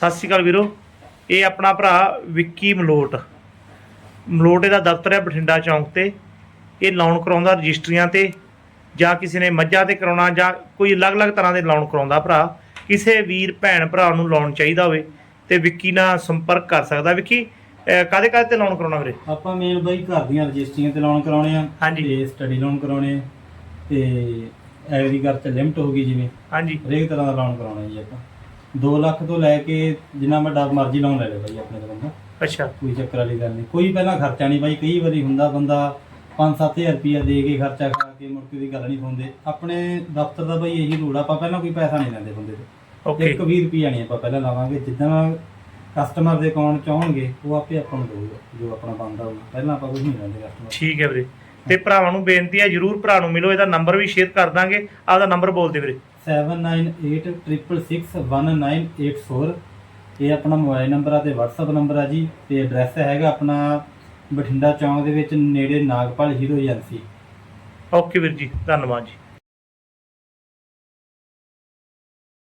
ਸਤਿ ਸ਼੍ਰੀ ਅਕਾਲ ਵੀਰੋ। ਇਹ ਆਪਣਾ ਭਰਾ ਵਿੱਕੀ ਮਲੋਟ। ਮਲੋਟ ਇਹਦਾ ਦਫ਼ਤਰ ਹੈ ਬਠਿੰਡਾ ਚੌਂਕ ਤੇ। ਇਹ ਲੋਨ ਕਰਾਉਂਦਾ ਰਜਿਸਟਰੀਆਂ ਤੇ ਜਾਂ ਕਿਸੇ ਨੇ ਮੱਝਾਂ ਤੇ ਕਰਾਉਣਾ ਜਾਂ ਕੋਈ ਅਲੱਗ-ਅਲੱਗ ਤਰ੍ਹਾਂ ਦੇ ਲੋਨ ਕਰਾਉਂਦਾ ਭਰਾ। ਕਿਸੇ ਵੀਰ ਭੈਣ ਭਰਾ ਨੂੰ ਲੋਨ ਚਾਹੀਦਾ ਹੋਵੇ ਤੇ ਵਿੱਕੀ ਨਾਲ ਸੰਪਰਕ ਕਰ ਸਕਦਾ। ਵਿੱਕੀ ਕਾਦੇ ਕਾਦੇ ਤੇ ਲੋਨ ਕਰਾਉਣਾ ਵੀਰੇ? ਆਪਾਂ ਮੇਨ ਬਾਈ ਘਰ ਦੀਆਂ ਰਜਿਸਟਰੀਆਂ ਤੇ ਲੋਨ ਕਰਾਉਣੇ ਆ ਹਾਂਜੀ। ਤੇ ਸਟੱਡੀ ਲੋਨ ਕਰਾਉਣੇ ਆ ਤੇ ਐਗਰੀਕਲਚਰ ਲਿਮਟ ਹੋ ਗਈ ਜਿਵੇਂ। ਹਾਂਜੀ। ਹਰੇਕ ਤਰ੍ਹਾਂ ਦਾ ਲੋਨ ਕਰਾਉਣਾ ਜੀ ਆਪਾਂ। 2 ਲੱਖ ਤੋਂ ਲੈ ਕੇ ਜਿੰਨਾ ਵੱਡਾ ਮਰਜ਼ੀ ਲੋਨ ਲੈ ਲੈ ਬਾਈ ਆਪਣੇ ਤੋਂ। ਬੰਦਾ ਅੱਛਾ। ਕੋਈ ਚੱਕਰ ਵਾਲੀ ਗੱਲ ਨਹੀਂ। ਕੋਈ ਪਹਿਲਾਂ ਖਰਚਾ ਨਹੀਂ ਬਾਈ। ਕਈ ਵਾਰੀ ਹੁੰਦਾ ਬੰਦਾ 5-7000 ਰੁਪਇਆ ਦੇ ਕੇ ਖਰਚਾ ਖਾ ਕੇ ਮੁੜ ਕੇ ਦੀ ਗੱਲ ਨਹੀਂ ਸੁਣਦੇ। ਆਪਣੇ ਦਫ਼ਤਰ ਦਾ ਬਾਈ ਇਹੀ ਰੂਲ ਆਪਾਂ ਪਹਿਲਾਂ ਕੋਈ ਪੈਸਾ ਨਹੀਂ ਲੈਂਦੇ ਬੰਦੇ ਤੋਂ। ਓਕੇ ਇੱਕ 20 ਰੁਪਈਆ ਨਹੀਂ ਆਪਾਂ ਪਹਿਲਾਂ ਲਾਵਾਂਗੇ। ਜਿੱਦਾਂ ਕਸਟਮਰ ਦੇ ਅਕਾਊਂਟ ਚ ਆਉਣਗੇ ਉਹ ਆਪੇ ਆਪਾਂ ਨੂੰ ਦੇਊਗਾ ਜੋ ਆਪਣਾ ਬਣਦਾ ਹੋਊਗਾ। ਪਹਿਲਾਂ ਆਪਾਂ ਕੁਝ ਨਹੀਂ ਲੈਂਦੇ ਕਸਟਮਰ ਠੀਕ ਹੈ ਵੀਰੇ। ਤੇ ਭਰਾਵਾਂ ਨੂੰ ਬੇਨਤੀ ਹੈ ਜਰੂਰ ਭਰਾ ਨੂੰ ਮਿਲੋ। ਇਹਦਾ ਨੰਬਰ ਵੀ ਸ਼ੇਅਰ ਕਰ ਦਾਂਗੇ। ਆਪਦਾ ਨੰਬਰ ਬੋਲ ਦੇ ਵੀਰੇ। 7986661984 ਇਹ ਆਪਣਾ ਮੋਬਾਈਲ ਨੰਬਰ ਆ ਤੇ WhatsApp ਨੰਬਰ ਆ ਜੀ ਤੇ ਐਡਰੈਸ ਹੈਗਾ ਆਪਣਾ ਬਠਿੰਡਾ ਚੌਂਕ ਦੇ ਵਿੱਚ ਨੇੜੇ ਨਾਗਪਾਲ ਹੀਰੋ ਏਜੰਸੀ ਓਕੇ ਵੀਰ ਜੀ ਧੰਨਵਾਦ ਜੀ